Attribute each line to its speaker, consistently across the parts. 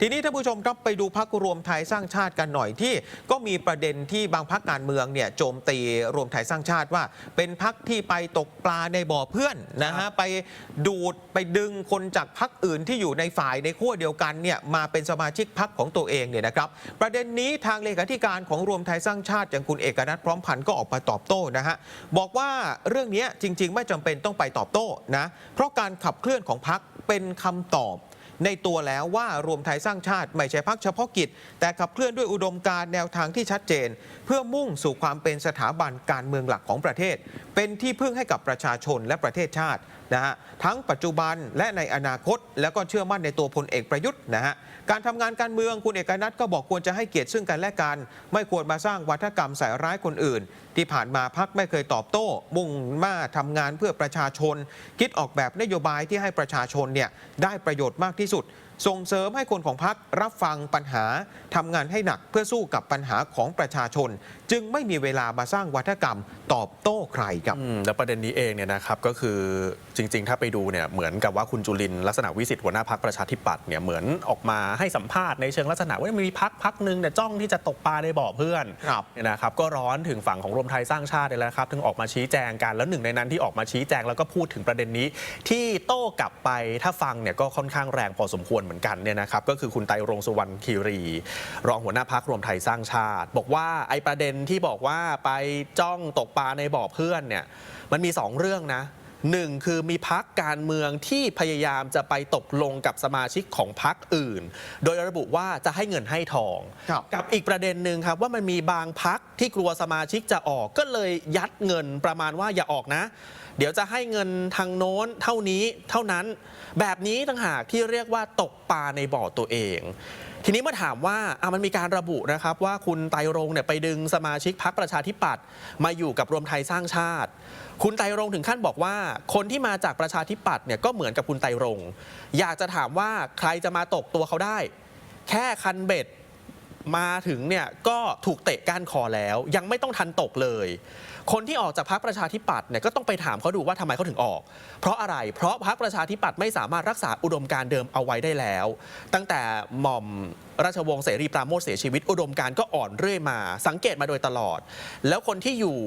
Speaker 1: ทีนี้ท่านผู้ชมครับไปดูพักรวมไทยสร้างชาติกันหน่อยที่ ก็มีประเด็นที่บางพักการเมืองเนี่ยโจมตีรวมไทยสร้างชาติว่า เป็นพักที่ไปตกปลาในบ่อเพื่อนนะฮะไปดูดไปดึงคนจากพักอื่นที่อยู่ในฝ่ายในขั้วเดียวกันเนี่ยมาเป็นสมาชิกพักของตัวเองเนี่ยนะครับประเด็นนี้ทางเลขาธิการของรวมไทยสร้างชาติอย่างคุณเอกนัทพร้อมพันธ์ก็ออกมาตอบโต้นะฮะบอกว่าเรื่องนี้จริง ๆ ไม่จำเป็นต้องไปตอบโต้นะเพราะการขับเคลื่อนของพักเป็นคำตอบ ในตัวแล้วว่ารวมไทยสร้างชาติไม่ใช่พักเฉพาะกิจ แต่ขับเคลื่อนด้วยอุดมการณ์แนวทางที่ชัดเจน เพื่อมุ่งสู่ความเป็นสถาบันการเมืองหลักของประเทศ เป็นที่พึ่งให้กับประชาชนและประเทศชาตินะฮะทั้งปัจจุบันและในอนาคต แล้วก็เชื่อมั่นในตัวพลเอกประยุทธ์นะฮะการทำงานการเมืองคุณเอกนัทก็บอกควรจะให้เกียรติซึ่งกันและกัน ไม่ควรมาสร้างวัฒกรรมใส่ร้ายคนอื่น ที่ผ่านมาพักไม่เคยตอบโต้ มุ่งมาทำงานเพื่อประชาชน คิดออกแบบนโยบายที่ให้ประชาชนเนี่ยได้ประโยชน์มากที่สุดส่งเสริมให้คนของพักรับฟังปัญหาทำงานให้หนักเพื่อสู้กับปัญหาของประชาชน จึงไม่มีเวลามาสร้างวัฒกรรมตอบโต้ใครครับ
Speaker 2: อืมแล้วประเด็นนี้เองเนี่ยนะครับก็คือจริง ๆ ถ้าไปดูเนี่ยเหมือนกับว่าคุณจุลินทร์ลักษณะวิสิทธิ์หัวหน้าพักประชาธิปัตย์เนี่ยเหมือนออกมาให้สัมภาษณ์ในเชิงลักษณะว่ามีพักพักหนึ่งเนี่ยจ้องที่จะตกปลาในบ่อเพื่อน
Speaker 1: ครับ
Speaker 2: เนี่ยนะครับก็ร้อนถึงฝั่งของรวมไทยสร้างชาติเลยแหละครับถึงออกมาชี้แจงกันแล้วหนึ่งในนั้นที่ออกมาชี้แจงแล้วก็พูดถึงประเด็นนี้ ที่โต้กลับไปถ้าฟังเนี่ยก็ค่อนข้างแรงพอสมควรเหมือนกันเนี่ยนะครับก็คือคุณไตรรงสุวรรณคีรี รองหัวหน้าพักรวมไทยสร้างชาติ บอกว่าไอ้ประเด็นที่บอกว่าไปจ้องตกปลาในบ่อเพื่อนเนี่ยมันมีสองเรื่องนะ หนึ่งคือมีพักการเมืองที่พยายามจะไปตกลงกับสมาชิกของพักอื่น โดยระบุว่าจะให้เงินให้ทอง
Speaker 1: ครับ
Speaker 2: กับอีกประเด็นหนึ่งครับว่ามันมีบางพักที่กลัวสมาชิกจะออกก็เลยยัดเงินประมาณว่าอย่าออกนะ เดี๋ยวจะให้เงินทางโน้นเท่านี้เท่านั้น แบบนี้ต่างหากที่เรียกว่าตกปลาในบ่อตัวเอง ทีนี้เมื่อถามว่าอะมันมีการระบุนะครับว่าคุณไตรรงค์เนี่ยไปดึงสมาชิกพักประชาธิปัตย์มาอยู่กับรวมไทยสร้างชาติ คุณไตรรงค์ถึงขั้นบอกว่า คนที่มาจากประชาธิปัตย์เนี่ยก็เหมือนกับคุณไตรรงค์อยากจะถามว่าใครจะมาตกตัวเขาได้ แค่คันเบ็ด มาถึงเนี่ยก็ถูกเตะก้านคอแล้ว ยังไม่ต้องทันตกเลย คนที่ออกจากพรรคประชาธิปัตย์เนี่ยก็ต้องไปถามเขาดูว่าทำไมเขาถึงออก เพราะอะไรเพราะพรรคประชาธิปัตย์ไม่สามารถรักษาอุดมการเดิมเอาไว้ได้แล้ว ตั้งแต่หม่อมราชวงศ์เสรีปราโมชเสียชีวิตอุดมการก็อ่อนเรื่อยมา สังเกตมาโดยตลอด แล้วคนที่อยู่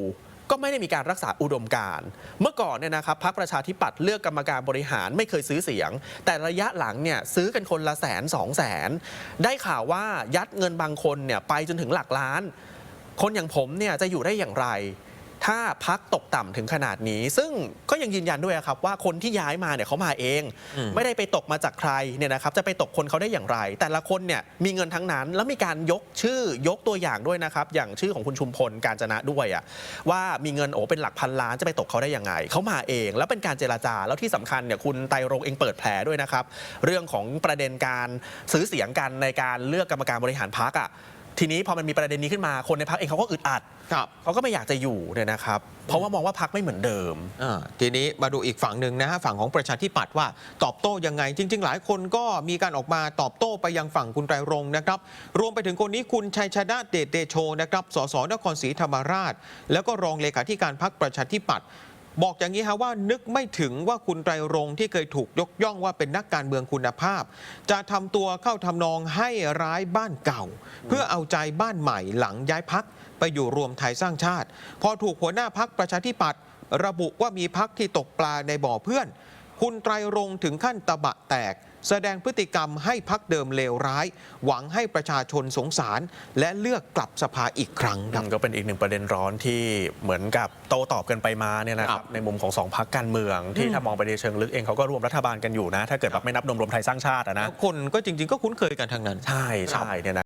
Speaker 2: ก็ไม่ได้มีการรักษาอุดมการเมื่อก่อนเนี่ยนะครับพรรคประชาธิปัตย์เลือกกรรมการบริหารไม่เคยซื้อเสียง แต่ระยะหลังเนี่ยซื้อกันคนละแสนสองแสนได้ข่าวว่ายัดเงินบางคนเนี่ยไปจนถึงหลักล้าน คนอย่างผมเนี่ยจะอยู่ได้อย่างไร ถ้าพักตกต่ำถึงขนาดนี้ ซึ่งก็ยังยืนยันด้วยครับว่าคนที่ย้ายมาเนี่ยเขามาเอง
Speaker 1: อืม
Speaker 2: ไม่ได้ไปตกมาจากใครเนี่ยนะครับจะไปตกคนเขาได้อย่างไร แต่ละคนเนี่ยมีเงินทั้งนั้น แล้วมีการยกชื่อยกตัวอย่างด้วยนะครับ อย่างชื่อของคุณชุมพลการจนะด้วยอะว่ามีเงินโอ้เป็นหลักพันล้านจะไปตกเขาได้ยังไงเขามาเอง แล้วเป็นการเจรจาแล้วที่สำคัญเนี่ยคุณไตรรงค์เองเปิดแผลด้วยนะครับ เรื่องของประเด็นการซื้อเสียงกันในการเลือกกรรมการบริหารพักอะ ทีนี้พอมันมีประเด็นนี้ขึ้นมาคนในพักเองเขาก็อึดอัด
Speaker 1: ครับ
Speaker 2: เขาก็ไม่อยากจะอยู่เนี่ยนะครับ เพราะว่ามองว่าพักไม่เหมือนเดิม
Speaker 1: อ่าทีนี้มาดูอีกฝั่งหนึ่งนะฮะฝั่งของประชาธิปัตย์ว่าตอบโต้ยังไง จริง ๆ หลายคนก็มีการออกมาตอบโต้ไปยังฝั่งคุณไตรรงค์นะครับ รวมไปถึงคนนี้คุณชัยชนะเดชเดโชนะครับสสนครศรีธรรมราช แล้วก็รองเลขาธิการพักประชาธิปัตย์ บอกอย่างนี้ฮะว่านึกไม่ถึงว่าคุณไตรรงที่เคยถูกยกย่องว่าเป็นนักการเมืองคุณภาพ จะทำตัวเข้าทำนองให้ร้ายบ้านเก่า เพื่อเอาใจบ้านใหม่หลังย้ายพักไปอยู่รวมไทยสร้างชาติ พอถูกหัวหน้าพักประชาธิปัตย์ระบุว่ามีพักที่ตกปลาในบ่อเพื่อน คุณไตรรงถึงขั้นตะบะแตก แสดงพฤติกรรมให้พักเดิมเลวร้าย หวังให้ประชาชนสงสาร และเลือกกลับสภาอีกครั้งครับ
Speaker 2: ก็เป็นอีกหนึ่งประเด็นร้อนที่เหมือนกับโตตอบกันไปมาเนี่ยนะค
Speaker 1: ครั
Speaker 2: รับบในมุมของสองพักการเมือง ที่ถ้ามองไปในเชิงลึกเองเขาก็ร่วมรัฐบาลกันอยู่นะ ถ้าเกิดแบบไม่นับรวมรวมไทยสร้างชาติอะนะ
Speaker 1: คนก็จริง ๆ ก็คุ้นเคยกันทางนั้น
Speaker 2: ใช่ใช่เนี่ยนะ